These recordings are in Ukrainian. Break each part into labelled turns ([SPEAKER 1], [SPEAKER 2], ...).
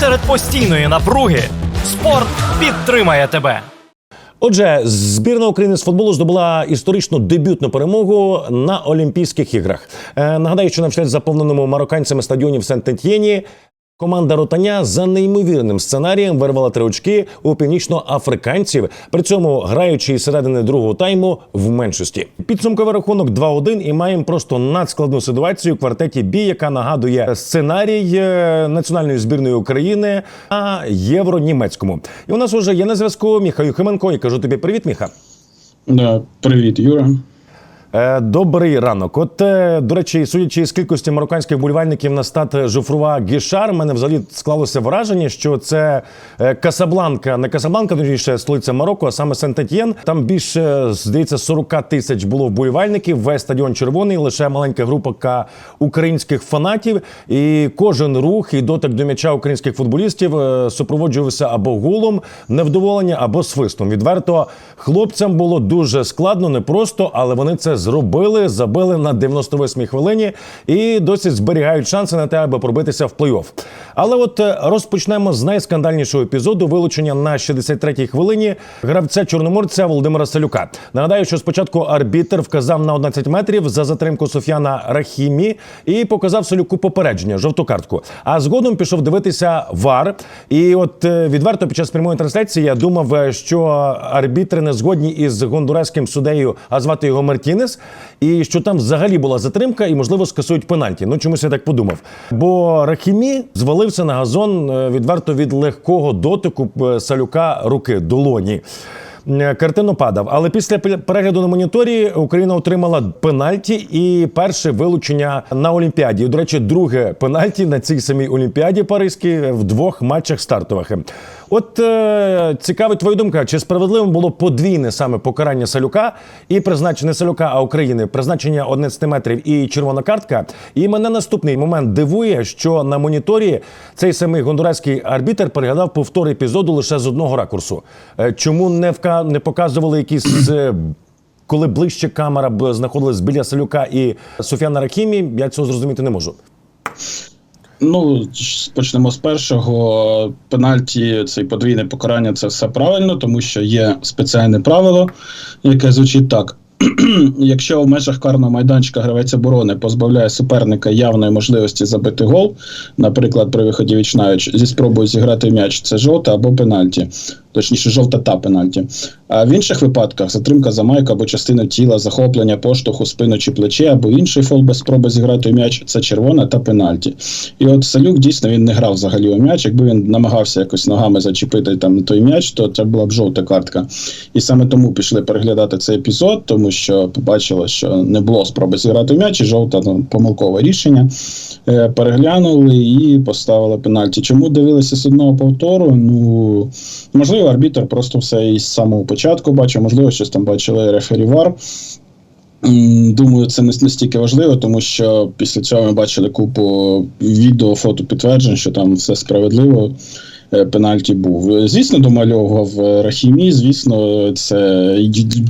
[SPEAKER 1] серед постійної напруги спорт підтримає тебе.
[SPEAKER 2] Отже, збірна України з футболу здобула історичну дебютну перемогу на Олімпійських іграх. Е, нагадаю, що на вслед заповненому марокканцями стадіоні в Сент-Етьєні команда Ротаня за неймовірним сценарієм вирвала три очки у північноафриканців, при цьому граючи середини другого тайму в меншості. Підсумковий рахунок 2-1 і маємо просто надскладну ситуацію в квартеті Бі, яка нагадує сценарій е, національної збірної України на євро-німецькому. І у нас уже є на зв'язку Міха Юхименко. І кажу тобі привіт, Міха.
[SPEAKER 3] Да, привіт, Юра.
[SPEAKER 2] Е, Добрий ранок. От, е, до речі, судячи з кількості марокканських болівальників на стат Жофруа Гішар, мене взагалі склалося враження, що це е, Касабланка, не Касабланка, точніше, столиця Марокко, а саме Сент-Етьєн. Там більше, здається, 40 тисяч було вболівальників. Весь стадіон червоний, лише маленька група українських фанатів. І кожен рух і дотик до м'яча українських футболістів супроводжувався або гулом, невдоволення, або свистом. Відверто хлопцям було дуже складно, непросто, але вони це зробили, забили на 98-й хвилині і досі зберігають шанси на те, аби пробитися в плей-офф. Але от е, розпочнемо з найскандальнішого епізоду вилучення на 63-й хвилині гравця чорноморця Володимира Салюка. Нагадаю, що спочатку арбітр вказав на 11 метрів за затримку Софіана Рахімі і показав Салюку попередження жовту картку. А згодом пішов дивитися вар. І от е, відверто під час прямої трансляції я думав, е, що арбітри не згодні із гондураським суддею, а звати його Мартінес, і що там взагалі була затримка, і можливо скасують пенальті. Ну чомусь я так подумав. Бо Рахімі звалився на газон е, відверто від легкого дотику е, салюка руки долоні. Е, Картину падав, але після пе- перегляду на моніторі Україна отримала пенальті і перше вилучення на Олімпіаді. До речі, друге пенальті на цій самій Олімпіаді Паризькій в двох матчах стартових. От е, цікавить твоя думка, чи справедливим було подвійне саме покарання Салюка і призначення Салюка, а України призначення 11 метрів і червона картка. І мене наступний момент дивує, що на моніторі цей самий гондурецький арбітер переглядав повтор епізоду лише з одного ракурсу. Е, Чому не вка не показували якісь. е, Коли ближче камера б знаходилась біля Салюка і Софіана Рахімі, я цього зрозуміти не можу.
[SPEAKER 3] Ну, почнемо з першого. Пенальті, цей подвійне покарання це все правильно, тому що є спеціальне правило, яке звучить так. Якщо в межах карного майданчика гравець оборони позбавляє суперника явної можливості забити гол, наприклад, при виході вічнаючи зі спробою зіграти м'яч, це жовта або пенальті, точніше, жовта та пенальті. А в інших випадках затримка за майку або частину тіла, захоплення поштовху, спину чи плече, або інший фол без спроби зіграти м'яч це червона та пенальті. І от Салюк дійсно він не грав взагалі у м'яч. Якби він намагався якось ногами зачепити там той м'яч, то це була б жовта картка. І саме тому пішли переглядати цей епізод, тому що побачили, що не було спроби зіграти в м'яч, і жовта ну, помилкове рішення. Е, переглянули і поставили пенальті. Чому дивилися з одного повтору? Ну можливо, арбітр просто все із самого початку бачив, можливо, щось там бачили рефері ВАР. Думаю, це не настільки важливо, тому що після цього ми бачили купу відео, фото підтверджень, що там все справедливо. Е, Пенальті був. Звісно, домальовував е, Рахімі. Звісно, це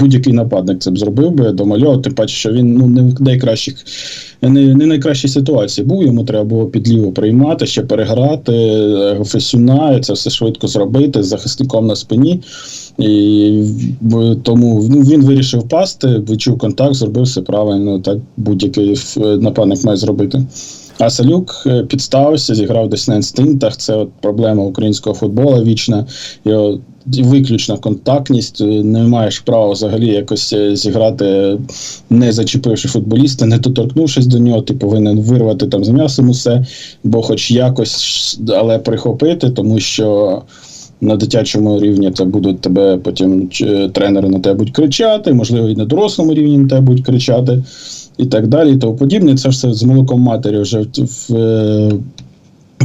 [SPEAKER 3] будь-який нападник це б зробив би. Домальовував, тим паче, що він ну не в найкращих, не, не найкращій ситуації був. Йому треба було підліво приймати, ще переграти е, Фесюна, це все швидко зробити з захисником на спині. І тому ну, він вирішив пасти, відчув контакт, зробив все правильно. Так будь-який е, нападник має зробити. А Салюк е, підставився, зіграв десь на інстинктах. Це от проблема українського футболу вічна. Його виключна контактність. е, Не маєш права взагалі якось е, зіграти, не зачепивши футболіста, не доторкнувшись до нього. Ти повинен вирвати там з м'ясом усе, бо хоч якось, але прихопити, тому що. На дитячому рівні це будуть тебе потім тренери на тебе будуть кричати, можливо, і на дорослому рівні на тебе будуть кричати, і так далі, і тому подібне. Це все з молоком матері вже в, е,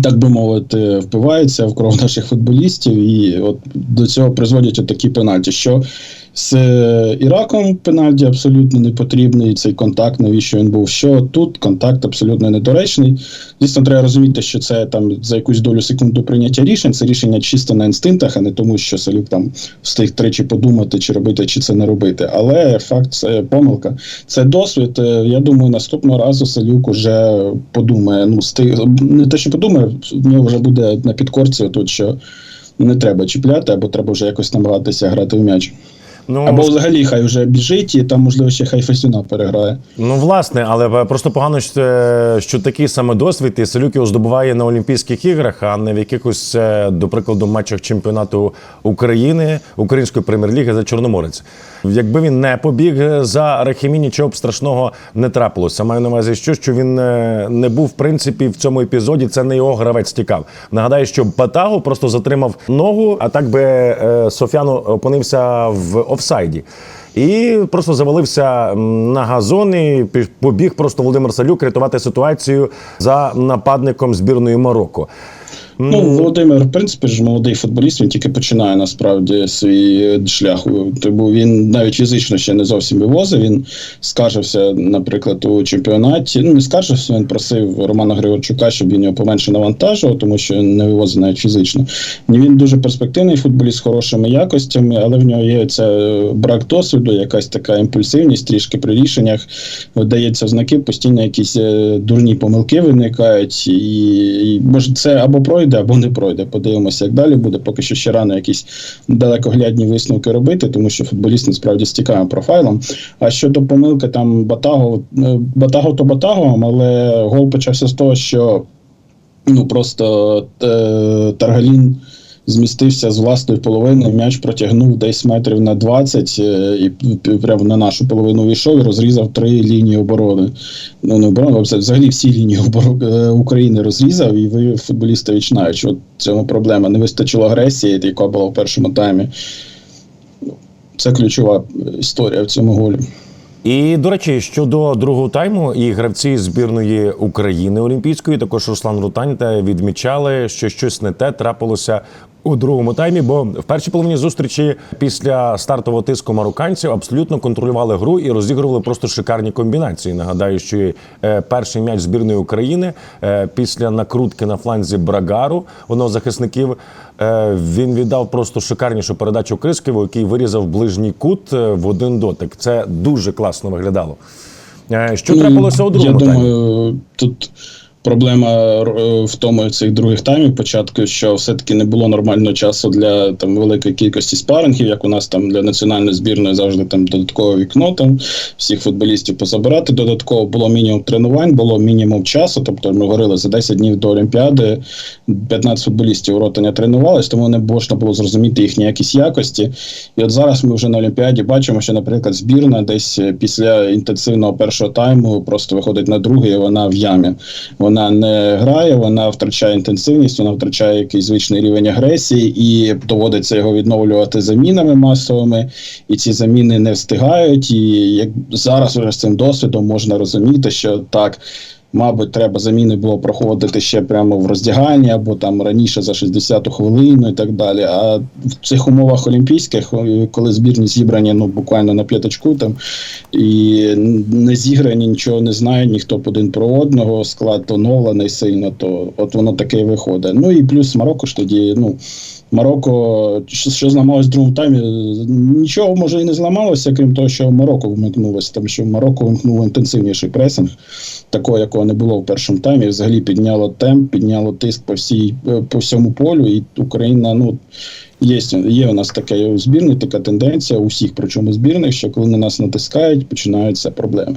[SPEAKER 3] так би мовити, впивається в кров наших футболістів, і от до цього призводять такі пенальті. Що З Іраком пенальті абсолютно не потрібний. Цей контакт, навіщо він був? Що тут контакт абсолютно недоречний. Звісно, треба розуміти, що це там за якусь долю секунду прийняття рішень. Це рішення чисто на інстинктах, а не тому, що Салюк там встиг тричі подумати, чи робити, чи це не робити. Але факт це помилка. Це досвід. Е, Я думаю, наступного разу Салюк уже подумає. Ну, стиг... не те, що подумає, в нього вже буде на підкорці, тут що не треба чіпляти, або треба вже якось намагатися грати в м'яч.
[SPEAKER 2] Ну,
[SPEAKER 3] Або взагалі хай вже біжить, і там, можливо, ще хай Фесюна переграє.
[SPEAKER 2] Ну, власне, але просто погано, що, е, що такий саме досвід і його здобуває на Олімпійських іграх, а не в якихось, е, до прикладу, матчах чемпіонату України, Української прем'єр-ліги за Чорноморець. Якби він не побіг за Рахімі, нічого б страшного не трапилося. Маю на увазі, що, що він е, не був в принципі в цьому епізоді. Це не його гравець тікав. Нагадаю, що Батагу просто затримав ногу, а так би е, Софяну опинився в офсайді. І просто завалився на газон і побіг просто Володимир Салюк рятувати ситуацію за нападником збірної Марокко.
[SPEAKER 3] Ну, Володимир, в принципі, ж молодий футболіст, він тільки починає насправді свій е, шлях. Тому він навіть фізично ще не зовсім вивозив. Він скаржився, наприклад, у чемпіонаті. Ну, не скаржився, він просив Романа Григорчука, щоб він його поменше навантажував, тому що він не вивозив навіть фізично. Він дуже перспективний футболіст з хорошими якостями, але в нього є це е, брак досвіду, якась така імпульсивність трішки при рішеннях. Дається знаки, постійно якісь е, дурні помилки виникають, і, і може це або пройде, або не пройде. Подивимося, як далі буде. Поки що ще рано якісь далекоглядні висновки робити, тому що футболіст насправді цікавим профайлом. А щодо помилки там Батаго, е, Батаго то Батагом, але гол почався з того, що ну просто е, Таргалін змістився з власної половини, м'яч протягнув десь метрів на 20 е, і прямо на нашу половину вийшов і розрізав три лінії оборони. Ну не оборони, а взагалі- всі лінії оборони України розрізав і вивів футболіста Вічнаючи. От цьому проблема. Не вистачило агресії, яка була в першому таймі. Це ключова історія в цьому голі.
[SPEAKER 2] І до речі, щодо другого тайму, і гравці збірної України Олімпійської, також Руслан Рутань та відмічали, що щось не те трапилося у другому таймі. Бо в першій половині зустрічі після стартового тиску марокканців абсолютно контролювали гру і розігрували просто шикарні комбінації. Нагадаю, що е, перший м'яч збірної України е, після накрутки на фланзі Брагару, з захисників. Е, Він віддав просто шикарнішу передачу Крисківу, який вирізав ближній кут в один дотик. Це дуже класно виглядало. Що трапилося у другому
[SPEAKER 3] Я
[SPEAKER 2] таймі?
[SPEAKER 3] тут проблема е, в тому цих других таймів початку, що все-таки не було нормального часу для там великої кількості спарингів, як у нас там для національної збірної завжди там додаткове вікно, там всіх футболістів позабирати. Додатково було мінімум тренувань, було мінімум часу. Тобто ми говорили за 10 днів до Олімпіади 15 футболістів ротання тренувалися, тому не можна було зрозуміти їхні якісь якості. І от зараз ми вже на Олімпіаді бачимо, що, наприклад, збірна десь е, після інтенсивного першого тайму просто виходить на другий, і вона в ямі. Вона не грає, вона втрачає інтенсивність, вона втрачає якийсь звичний рівень агресії, і доводиться його відновлювати замінами масовими. І ці заміни не встигають. І як зараз вже з цим досвідом можна розуміти, що так. Мабуть, треба заміни було проходити ще прямо в роздяганні або там раніше за 60-ту хвилину і так далі. А в цих умовах олімпійських, е, коли збірні зібрані ну буквально на п'яточку там і не зіграні, нічого не знають, ніхто один про одного, склад оновлений сильно, то от воно таке і виходить. Ну і плюс Марокко ж тоді, ну. Марокко, що, зламалось в другому таймі, нічого може і не зламалося, крім того, що Марокко вмикнулося, тому що Марокко вимкнуло інтенсивніший пресинг, такого, якого не було в першому таймі. Взагалі підняло темп, підняло тиск по всій е, по всьому полю, і Україна, ну. Є, є у нас така у збірні, така тенденція у всіх, причому збірних, що коли на нас натискають, починаються проблеми.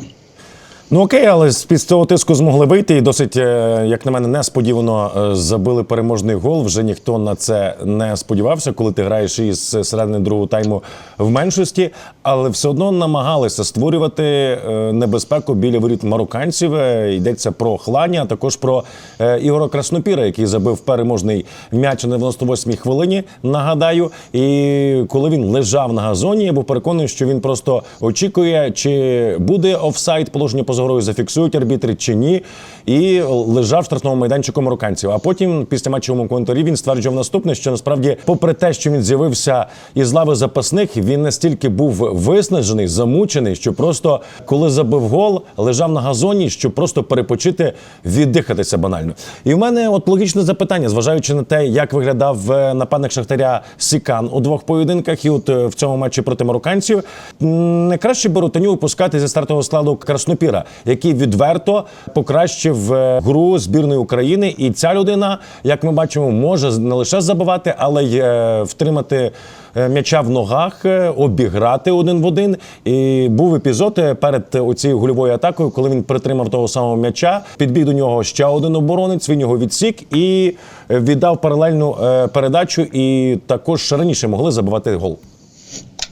[SPEAKER 2] Ну окей, але з під цього тиску змогли вийти і досить, е, як на мене, несподівано е, забили переможний гол. Вже ніхто на це не сподівався, коли ти граєш із середини другого тайму в меншості, але все одно намагалися створювати е, небезпеку біля воріт марокканців. Е, Йдеться про Хлані, а також про е, Ігора Краснопіра, який забив переможний м'яч на 98-й хвилині. Нагадаю, і коли він лежав на газоні, я був переконаний, що він просто очікує, чи буде офсайд положення поза грою зафіксують арбітри чи ні, і лежав в штрафному майданчику марокканців. А потім, після матчовому коментарі, він стверджував наступне, що насправді, попри те, що він з'явився із лави запасних, він настільки був виснажений, замучений, що просто коли забив гол, лежав на газоні, щоб просто перепочити, віддихатися банально. І в мене от логічне запитання, зважаючи на те, як виглядав е, нападник Шахтаря Сікан у двох поєдинках, і от е, в цьому матчі проти марокканців, не краще би випускати зі стартового складу Краснопіра, який відверто покращив е, гру збірної України. І ця людина, як ми бачимо, може не лише забивати, але й е, втримати е, м'яча в ногах, обіграти один в один. І був епізод перед оцією гольовою атакою, коли він притримав того самого м'яча, підбіг до нього ще один оборонець, він його відсік і віддав паралельну передачу. І також раніше могли забивати гол.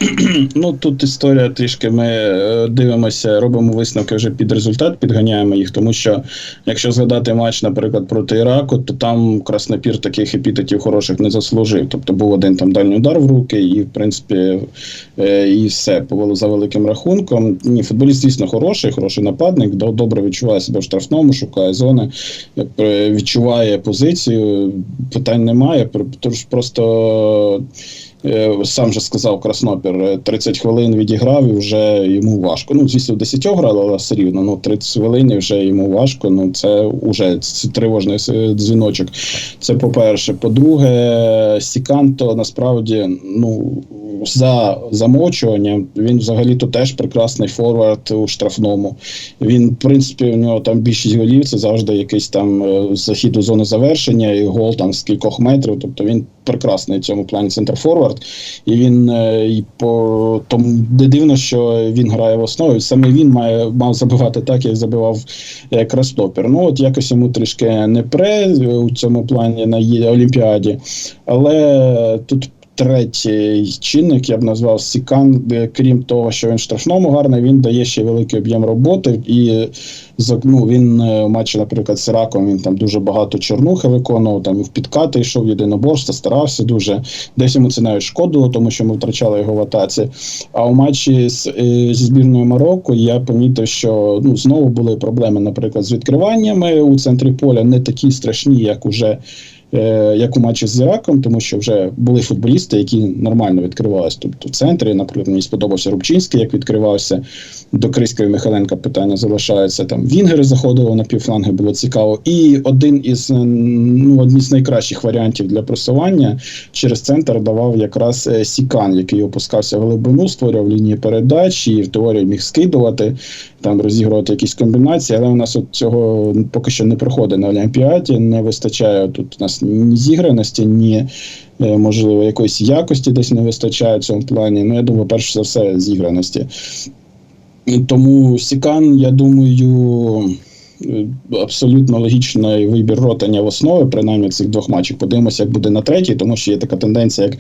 [SPEAKER 3] Ну тут історія трішки. Ми е, дивимося, робимо висновки вже під результат, підганяємо їх. Тому що якщо згадати матч, наприклад, проти Іраку, то там Краснопір таких епітетів хороших не заслужив. Тобто був один там дальній удар в руки, і в принципі е, і все повело за великим рахунком. Ні, футболіст дійсно хороший, хороший нападник, добре відчуває себе в штрафному, шукає зони, е, відчуває позицію. Питань немає. Тож просто. Е, Сам же сказав Краснопір, е, 30 хвилин відіграв і вже йому важко. Ну, звісно, в 10 грали, але все рівно. Ну, 30 хвилин і вже йому важко. Ну, це вже тривожний е, дзвіночок. Це по-перше. По-друге, Сіканто насправді ну, за замочуванням він взагалі-то теж прекрасний форвард у штрафному. Він, в принципі, у нього там більшість голів, це завжди якийсь там е, захід у зону завершення і гол там з кількох метрів. Тобто він прекрасний в цьому плані центрфорвард. І він е, і по тому не дивно, що він грає в основі. Саме він має мав забивати так, як забивав Крестопер. Ну от якось йому трішки не пре у цьому плані на Олімпіаді, але тут. Третій чинник я б назвав Сікан, де крім того, що він штрафному гарний, він дає ще великий об'єм роботи. І ну, він е, матчі, наприклад, з Іраком він там дуже багато чорнухи виконував, там в підкати йшов єдиноборство, старався дуже. Десь йому це навіть шкодило, тому що ми втрачали його в атаці. А у матчі з, е, зі збірною Марокко я помітив, що ну, знову були проблеми, наприклад, з відкриваннями у центрі поля, не такі страшні, як уже. Е, Як у матчі з Іраком, тому що вже були футболісти, які нормально відкривалися. Тобто в центрі, наприклад, мені сподобався Рубчинський, як відкривався. До Криська Михайленка питання залишається. Там Вінгери заходили на півфланги, було цікаво. І один із е, ну, один з найкращих варіантів для просування через центр давав якраз е, Сікан, який опускався в глибину, створював лінії передач і в теорії міг скидувати, там розігрувати якісь комбінації, але у нас от цього поки що не проходить на Олімпіаді. Не вистачає тут у нас ні зіграності, ні. е, Можливо, якоїсь якості десь не вистачає в цьому плані. Ну, я думаю, перш за все, зіграності. І Тому Сікан, я думаю, абсолютно логічний вибір ротання в основі, принаймні цих двох матчів. Подивимося, як буде на третій, тому що є така тенденція, як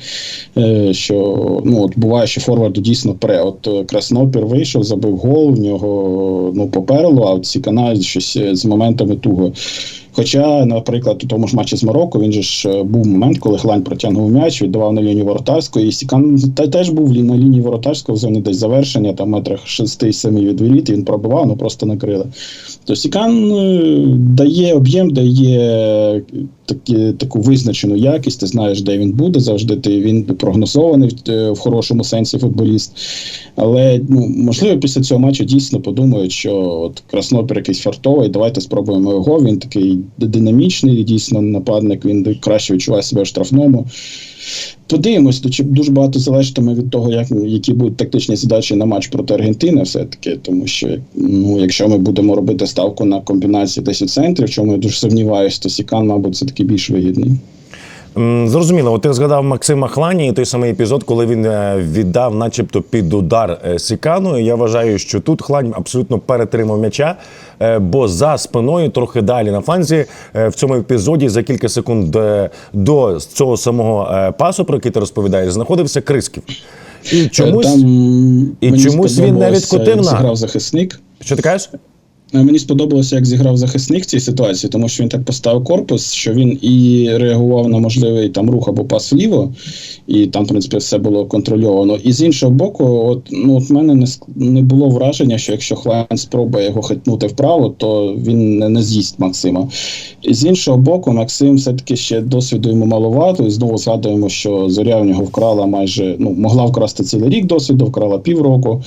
[SPEAKER 3] е, що ну от буває, що форварду дійсно пре. От е, Краснопір вийшов, забив гол, в нього ну поперло, а от Сікана щось е, з моментами туго. Хоча, наприклад, у тому ж матчі з Марокко він же ж е, був момент, коли Хлань протягнув м'яч, віддавав на лінію воротарської, і Сікан теж був на лінії воротарської в зоні десь завершення, там метрах 6-7 від воріт, він пробивав, ну просто накрили. То Сікан е, дає об'єм, дає такі, таку визначену якість, ти знаєш, де він буде завжди. Ти він прогнозований в, е, хорошому сенсі футболіст. Але ну, можливо, після цього матчу дійсно подумають, що от Краснопір якийсь фартовий, давайте спробуємо його. Він такий динамічний, дійсно нападник, він краще відчуває себе в штрафному. Подивимось, то чи дуже багато залежатиме від того, як які будуть тактичні задачі на матч проти Аргентини, все-таки, тому що ну, якщо ми будемо робити ставку на комбінації десь у центрі, в чому я дуже сумніваюся, то Сікан, мабуть, це таки більш вигідний.
[SPEAKER 2] Зрозуміло, от ти згадав Максима Хлані і той самий епізод, коли він е, віддав, начебто, під удар е, Сікану. Я вважаю, що тут Хлань абсолютно перетримав м'яча, е, бо за спиною, трохи далі на фланзі, в цьому епізоді за кілька секунд до цього самого пасу, про який ти розповідаєш, знаходився Крисків. І чомусь,
[SPEAKER 3] Там
[SPEAKER 2] і чомусь він не відкотив на-
[SPEAKER 3] захисник.
[SPEAKER 2] що ти кажеш?
[SPEAKER 3] Е, Мені сподобалося, як зіграв захисник в цій ситуації, тому що він так поставив корпус, що він і реагував на можливий там рух або пас вліво, і там, в принципі, все було контрольовано. І з іншого боку, от ну от мене не не було враження, що якщо Хлайн спробує його хитнути вправо, то він не, не з'їсть Максима. І з іншого боку, Максим все-таки ще досвіду йому маловато. І знову згадуємо, що зоря в нього вкрала майже ну могла вкрасти цілий рік досвіду, вкрала півроку.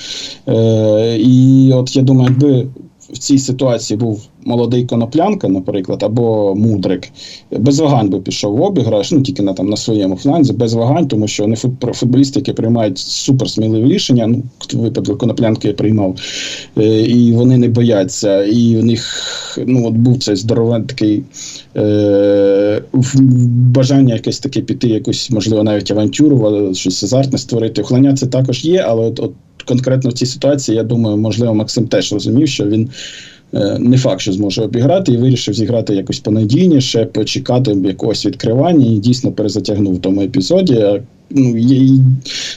[SPEAKER 3] Е, і от я думаю, якби в цій ситуації був молодий коноплянка, наприклад, або мудрик, без вагань би пішов в обіграш, ну тільки на там на своєму фланзі, без вагань, тому що вони футболісти, які приймають суперсміливі рішення. Ну, випадку коноплянки я приймав, е, і вони не бояться. І в них ну от був цей здоровий е, бажання якесь таке піти, якусь, можливо, навіть авантюру, щось азартне створити. Хлання це також є, але от, от конкретно в цій ситуації, я думаю, можливо, Максим теж розумів, що він. е, Не факт, що зможе обіграти, і вирішив зіграти якось понадійніше, почекати якогось відкривання і дійсно перезатягнув в тому епізоді. Ну, є,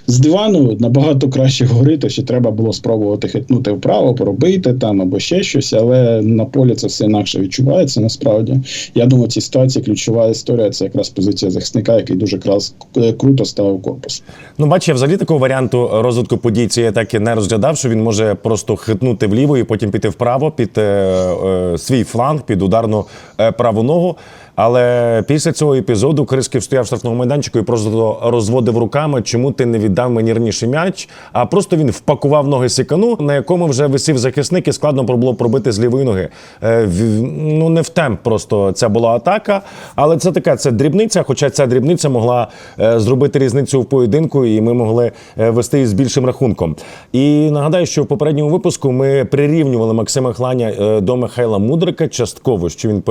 [SPEAKER 3] з дивану набагато краще говорити, що треба було спробувати хитнути вправо, пробити там або ще щось, але на полі це все інакше відчувається насправді. Я думаю, в цій ситуації ключова історія це якраз позиція захисника, який дуже крас, круто ставив корпус.
[SPEAKER 2] Ну, бач, я взагалі такого варіанту розвитку подій цієї атаки не розглядав, що він може просто хитнути вліво і потім піти вправо під е, е, свій фланг, під ударну е, праву ногу. Але після цього епізоду Крисків стояв в штрафному майданчику і просто розводив руками, чому ти не віддав мені раніше м'яч. А просто він впакував ноги сікану, на якому вже висів захисник, і складно було пробити з лівої ноги. Е, ну не в темп просто ця була атака. Але це така це дрібниця, хоча ця дрібниця могла е, зробити різницю в поєдинку, і ми могли е, вести з більшим рахунком. І нагадаю, що в попередньому випуску ми прирівнювали Максима Хланя до Михайла Мудрика частково, що він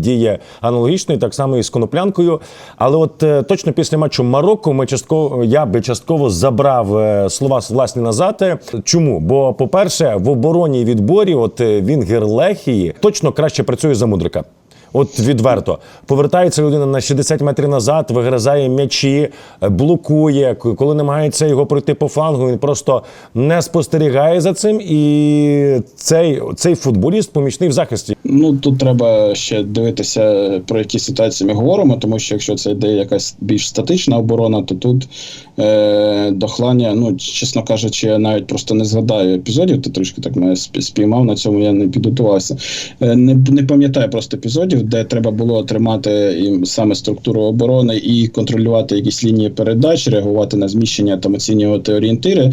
[SPEAKER 2] діє аналогічно, так само і з коноплянкою. Але от е, точно після матчу Марокко ми частково я би частково забрав е, слова власні назад. Е, Чому? Бо, по-перше, в обороні відборі, от е, він Герлехії точно краще працює за Мудрика. От відверто повертається людина на 60 метрів назад, вигризає м'ячі, е, блокує. Коли намагається його пройти по флангу, він просто не спостерігає за цим. І цей, цей футболіст помічний в захисті.
[SPEAKER 3] Ну тут треба ще дивитися про які ситуації ми говоримо, тому що якщо це йде якась більш статична оборона, то тут е, дохлання, ну чесно кажучи, я навіть просто не згадаю епізодів. Ти трішки так мене спіймав на цьому. Я не підготувався. Е, не, не пам'ятаю просто епізодів, де треба було тримати і саме структуру оборони і контролювати якісь лінії передач, реагувати на зміщення там оцінювати орієнтири.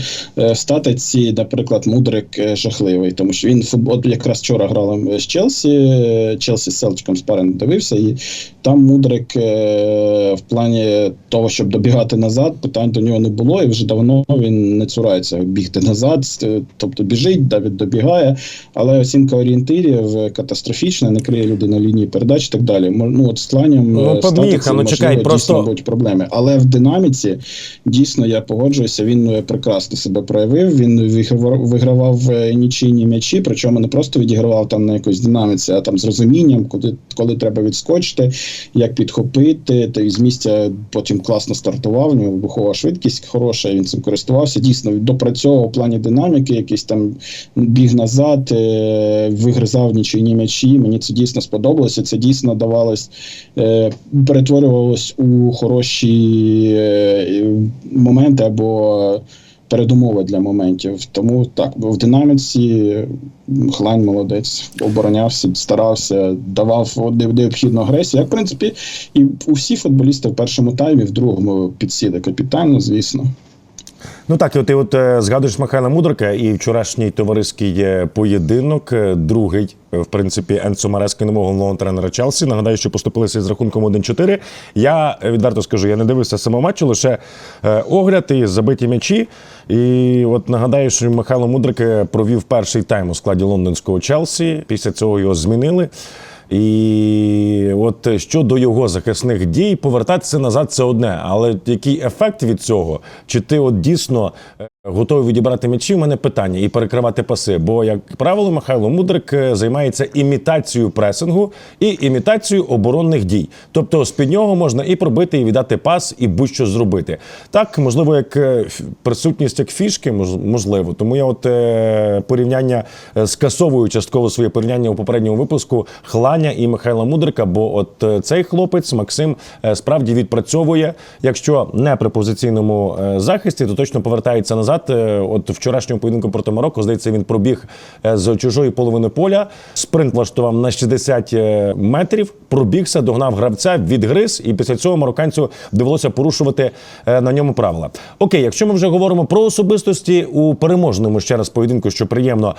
[SPEAKER 3] Стати в статиці, наприклад, мудрик е, жахливий, тому що він от якраз вчора грали з Челсі. е, Челсі з Селчиком спарен дивився, і там мудрик е, в плані того, щоб добігати назад, питань до нього не було, і вже давно він не цурається бігти назад, е, тобто біжить, Давід добігає, але оцінка орієнтирів е, катастрофічна, не криє люди на лінії передач і так далі. Ну, от з кланням
[SPEAKER 2] Ну,
[SPEAKER 3] статиці,
[SPEAKER 2] ну, чекай,
[SPEAKER 3] можливо,
[SPEAKER 2] просто-
[SPEAKER 3] дійсно будуть проблеми. Але в динаміці дійсно я погоджуюся, він прекрасно себе проявив. Він вигравав, нічийні м'ячі, причому не просто відігравав там на якоїсь динаміці, а там з розумінням, коли, коли треба відскочити, як підхопити, та із місця потім класно стартував. У нього вибухова швидкість хороша, він цим користувався. Дійсно, допрацьовував у плані динаміки, якийсь там біг назад, е, вигризав нічийні м'ячі. Мені це дійсно сподобалося. Це дійсно давалось, е, перетворювалось у хороші е, моменти або передумови для моментів. Тому так, в динаміці Хлань молодець, оборонявся, старався, давав не- необхідну агресію. Як, в принципі, і усі футболісти в першому таймі, в другому підсіли капітально, звісно.
[SPEAKER 2] Ну так, ти от е, згадуєш Михайла Мудрика і вчорашній товариський е, поєдинок, е, другий, в принципі, Енцо Марески, нового головного тренера Челсі. Нагадаю, що поступилися з рахунком 1-4. Я відверто скажу, я не дивився самого матчу, лише огляд і забиті м'ячі. І от нагадаю, що Михайло Мудрик провів перший тайм у складі лондонського Челсі. Після цього його змінили. І от щодо його захисних дій, повертатися назад це одне. Але який ефект від цього? Чи ти от дійсно готовий відібрати м'ячі. У мене питання і перекривати паси. Бо, як правило, Михайло Мудрик е, займається імітацією пресингу і імітацією оборонних дій. Тобто з під нього можна і пробити, і віддати пас, і будь-що зробити. Так, можливо, як е, присутність як фішки, мож- можливо. Тому я от е, порівняння скасовую частково своє порівняння у попередньому випуску Хланя і Михайла Мудрика. Бо от цей хлопець Максим справді відпрацьовує. Якщо не при позиційному захисті, то точно повертається назад. Е, От вчорашнього поєдинку проти Марокко, здається, він пробіг е, з чужої половини поля. Спринт влаштував на 60 е, метрів, пробігся, догнав гравця, відгриз, і після цього марокканцю довелося порушувати е, на ньому правила. Окей, якщо ми вже говоримо про особистості у переможному ще раз поєдинку, що приємно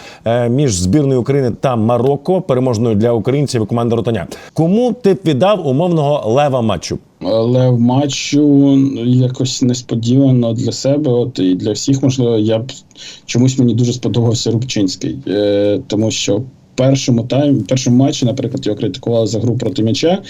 [SPEAKER 2] між збірною України та Марокко, переможною для українців і команди Ротаня. Кому ти віддав умовного лева матчу?
[SPEAKER 3] Але в матчу якось несподівано для себе, от і для всіх, можливо, я б чомусь мені дуже сподобався Рубчинський, е, тому що першому тайм, першому матчі, наприклад, його критикували за гру проти м'яча,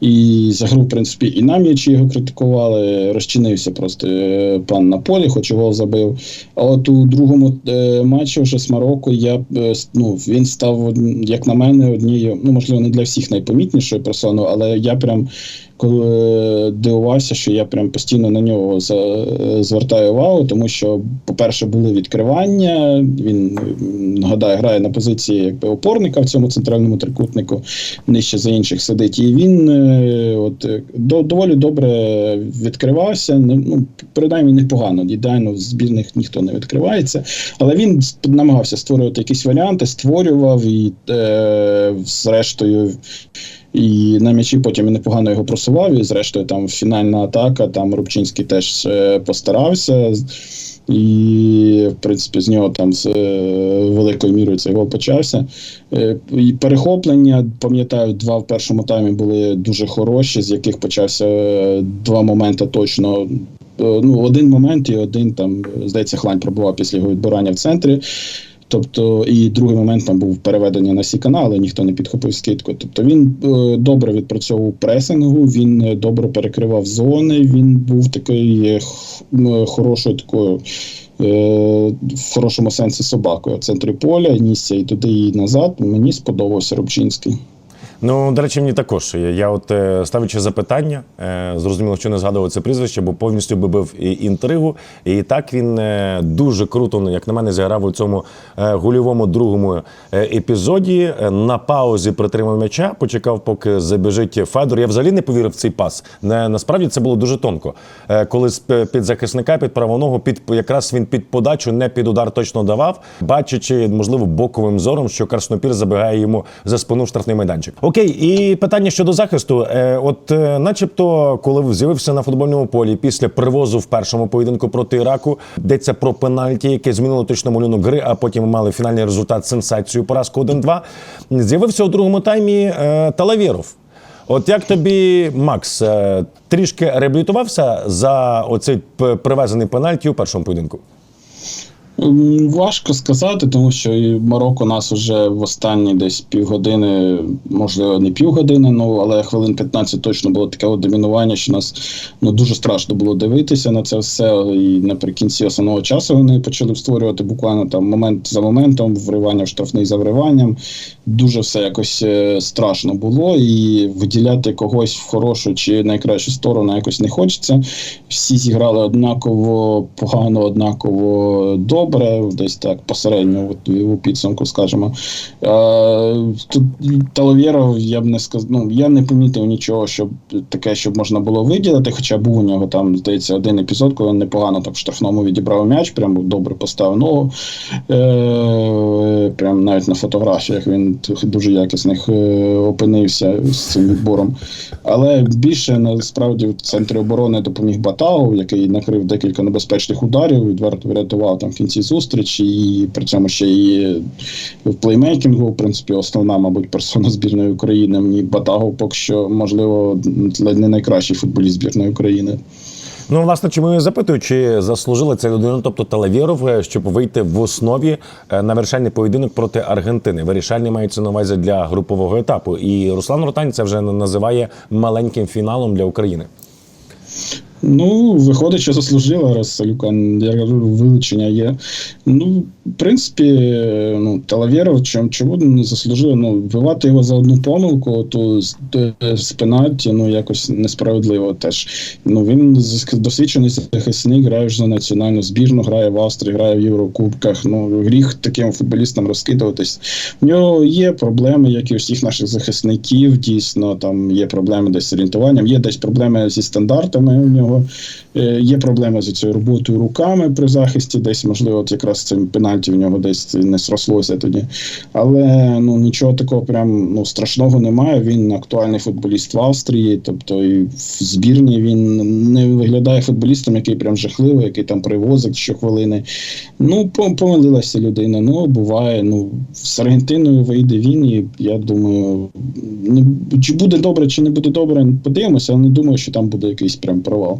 [SPEAKER 3] і за гру, в принципі, і на м'ячі його критикували. Розчинився просто е, пан на полі, хоч гол забив. А от у другому е, матчі вже з Марокко я е, ну, він став, як на мене, однією, ну можливо, не для всіх найпомітнішою персоною, але я прям коли дивувався, що я прям постійно на нього звертаю увагу, тому що, по-перше, були відкривання. Він нагадаю, грає на позиції якби опорника в цьому центральному трикутнику, нижче за інших сидить. І він е, от до, доволі добре відкривався. Ну, принаймні непогано. Ідеально в збірних ніхто не відкривається. Але він намагався створювати якісь варіанти, створював і е, зрештою. І на м'ячі потім і непогано його просував. І зрештою там фінальна атака, там Рубчинський теж постарався. І, в принципі, з нього там з е, великою мірою цей гол почався. Е, і перехоплення, пам'ятаю, два в першому таймі були дуже хороші, з яких почався е, два моменти точно. Ну, один момент і один там, здається, Хлань пробував після його відбирання в центрі. Тобто, і другий момент там був переведення на всі канали, ніхто не підхопив скидку. Тобто він е, добре відпрацьовував пресингу, він е, добре перекривав зони. Він був такий е, хорошою такою. В хорошому сенсі собакою центрі поля, нісся і туди, і назад. Мені сподобався Рубчинський.
[SPEAKER 2] Ну, до речі, мені також. Я от е, ставлячи запитання, е, зрозуміло, що не згадував це прізвище, бо повністю би бив і інтригу. І так він е, дуже круто, ну, як на мене, зіграв у цьому гольовому другому епізоді. На паузі притримав м'яча, почекав, поки забіжить Федор. Я взагалі не повірив в цей пас. Насправді це було дуже тонко. Коли під захисника, під праву ногу, під якраз він під подачу, не під удар точно давав, бачачи, можливо, боковим зором, що Краснопір забігає йому за спину в штрафний майданчик. Окей, і питання щодо захисту. Е, От, е, начебто, коли з'явився на футбольному полі після привозу в першому поєдинку проти Іраку, йдеться про пенальті, яке змінило точно малюнок гри, а потім мали фінальний результат сенсацію поразку 1-2. З'явився у другому таймі е, Талавєров. От як тобі, Макс, трішки реабілітувався за оцей привезений пенальті у першому поєдинку?
[SPEAKER 3] Важко сказати, тому що і Марокко нас вже в останні десь півгодини, можливо, не півгодини, ну але хвилин 15 точно було таке домінування, що нас ну дуже страшно було дивитися на це все. І наприкінці основного часу вони почали створювати буквально там момент за моментом, вривання в штрафний за вриванням. Дуже все якось е, страшно було, і виділяти когось в хорошу чи найкращу сторону якось не хочеться. Всі зіграли однаково погано, однаково добре, десь так посередньо у підсумку, скажімо. Е, тут Таловєров, я б не сказав, ну я не помітив нічого, щоб таке, щоб можна було виділити. Хоча був у нього там, здається, один епізод, коли він непогано так в штрафному відібрав м'яч, прям добре поставив ногу. Е, прям навіть на фотографіях він дуже якісних е, опинився з цим відбором. Але більше насправді в центрі оборони допоміг Батау, який накрив декілька небезпечних ударів, відверто врятував там в кінці зустрічі, і при цьому ще і в плеймейкінгу, в принципі, основна, мабуть, персона збірної України. Мені Батагов поки що, можливо, ледь не найкращий футболіст збірної України.
[SPEAKER 2] Ну, власне, чому я запитую, чи заслужила ця людина, тобто Талавєров, е, щоб вийти в основі е, на вирішальний поєдинок проти Аргентини. Вирішальний мається на увазі для групового етапу. І Руслан Ротань це вже називає маленьким фіналом для України.
[SPEAKER 3] Ну, виходить, що заслужила, раз Салюка, я кажу, вилучення є. Ну, в принципі, ну, Талавєров чому, не заслужив? Ну, вбивати його за одну помилку, то з, пенальті, ну, якось несправедливо теж. Ну, він досвідчений захисник, грає вже за національну збірну, грає в Австрії, грає в Єврокубках. Ну, гріх таким футболістам розкидуватись. В нього є проблеми, як і у всіх наших захисників. Дійсно, там є проблеми десь з орієнтуванням, є десь проблеми зі стандартами у нього. Е, Є проблеми з цією роботою руками при захисті, десь, можливо, от якраз цим пенальті в нього десь не срослося тоді. Але ну нічого такого прям ну, страшного немає. Він актуальний футболіст в Австрії, тобто і в збірні він не виглядає футболістом, який прям жахливий, який там привозить щохвилини. Ну, помилилася людина. Ну, буває. Ну, з Аргентиною вийде він, і я думаю, не, чи буде добре, чи не буде добре, подивимося, але не думаю, що там буде якийсь прям провал.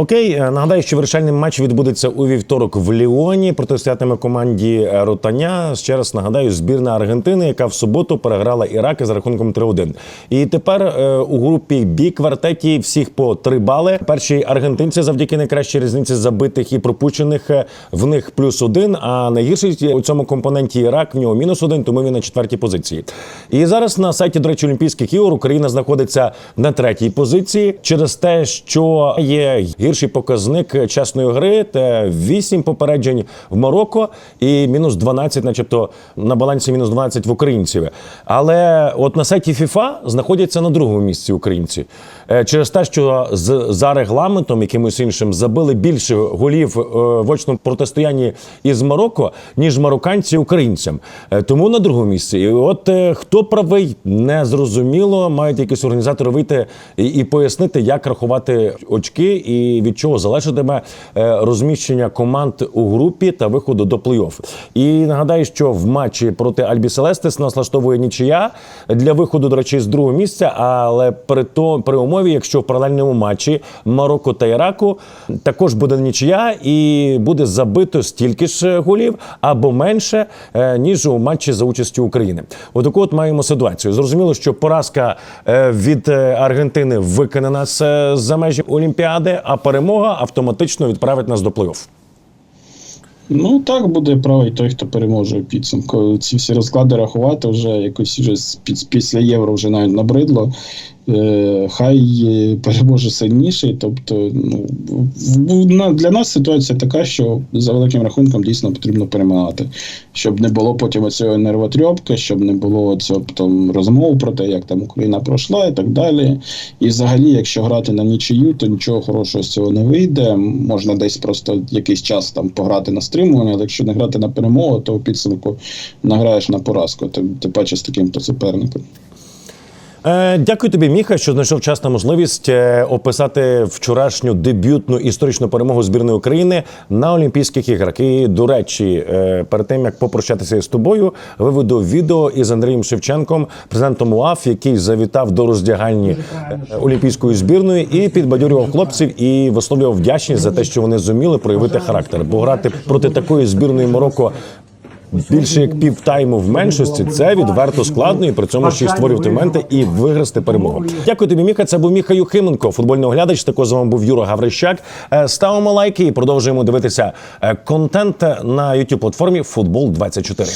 [SPEAKER 2] Окей, е, нагадаю, що вирішальний матч відбудеться у вівторок в Ліоні. Протистоятиме команді е, Ротаня. Ще раз нагадаю, збірна Аргентини, яка в суботу переграла Ірак за рахунком 3-1. І тепер е, у групі Бі квартеті всіх по 3 бали. Перші аргентинці завдяки найкращій різниці забитих і пропущених в них плюс один. А найгірший у цьому компоненті Ірак в нього мінус один, тому він на четвертій позиції. І зараз на сайті, до речі, Олімпійських ігор Україна знаходиться на третій позиції через те, що є гірший показник чесної гри, це 8 попереджень в Марокко і мінус 12, начебто на балансі мінус 12 в українців. Але от на сайті FIFA знаходяться на другому місці українці Е, через те, що з за регламентом якимось іншим забили більше голів е, в очному протистоянні із Марокко, ніж марокканці українцям. Е, Тому на другому місці. І от е, хто правий, не зрозуміло. Мають якісь організатори вийти і пояснити, як рахувати очки і від чого залежатиме е, розміщення команд у групі та виходу до плей-офф. І нагадаю, що в матчі проти Альбі Селестис нас нічия для виходу, до речі, з другого місця, але при то при умові, якщо в паралельному матчі Марокко та Іраку також буде нічия і буде забито стільки ж голів або менше, е, ніж у матчі за участю України. Отаку от маємо ситуацію. Зрозуміло, що поразка е, від Аргентини викине нас за межі Олімпіади, а перемога автоматично відправить нас до плей-офф.
[SPEAKER 3] Ну так буде правий той, хто переможе у підсумку. Ці всі розклади рахувати вже якось вже після євро вже навіть набридло. Е, хай переможе сильніший. Тобто, ну для нас ситуація така, що за великим рахунком дійсно потрібно перемагати, щоб не було потім оцієї нервотрьопки, щоб не було цього потім розмов про те, як там Україна пройшла і так далі. І взагалі, якщо грати на нічию, то нічого хорошого з цього не вийде. Можна десь просто якийсь час там пограти на стримування, але якщо не грати на перемогу, то у підсумку награєш на поразку. Тим паче з таким то суперником.
[SPEAKER 2] Е, дякую тобі, Міха, що знайшов час та можливість е, описати вчорашню дебютну історичну перемогу збірної України на Олімпійських іграх. І до речі, е, перед тим як попрощатися з тобою, виведу відео із Андрієм Шевченком, президентом УАФ, який завітав до роздягальні е, олімпійської збірної і підбадьорював хлопців і висловлював вдячність за те, що вони зуміли проявити характер. Бо грати проти такої збірної Марокко більше як півтайму в меншості це відверто складно і при цьому ще й створювати моменти і виграти перемогу. Дякую тобі, Міха. Це був Міха Юхименко, футбольний оглядач. Також з вами був Юра Гаврищак. Е, Ставимо лайки і продовжуємо дивитися е, контент на youtube платформі Футбол 24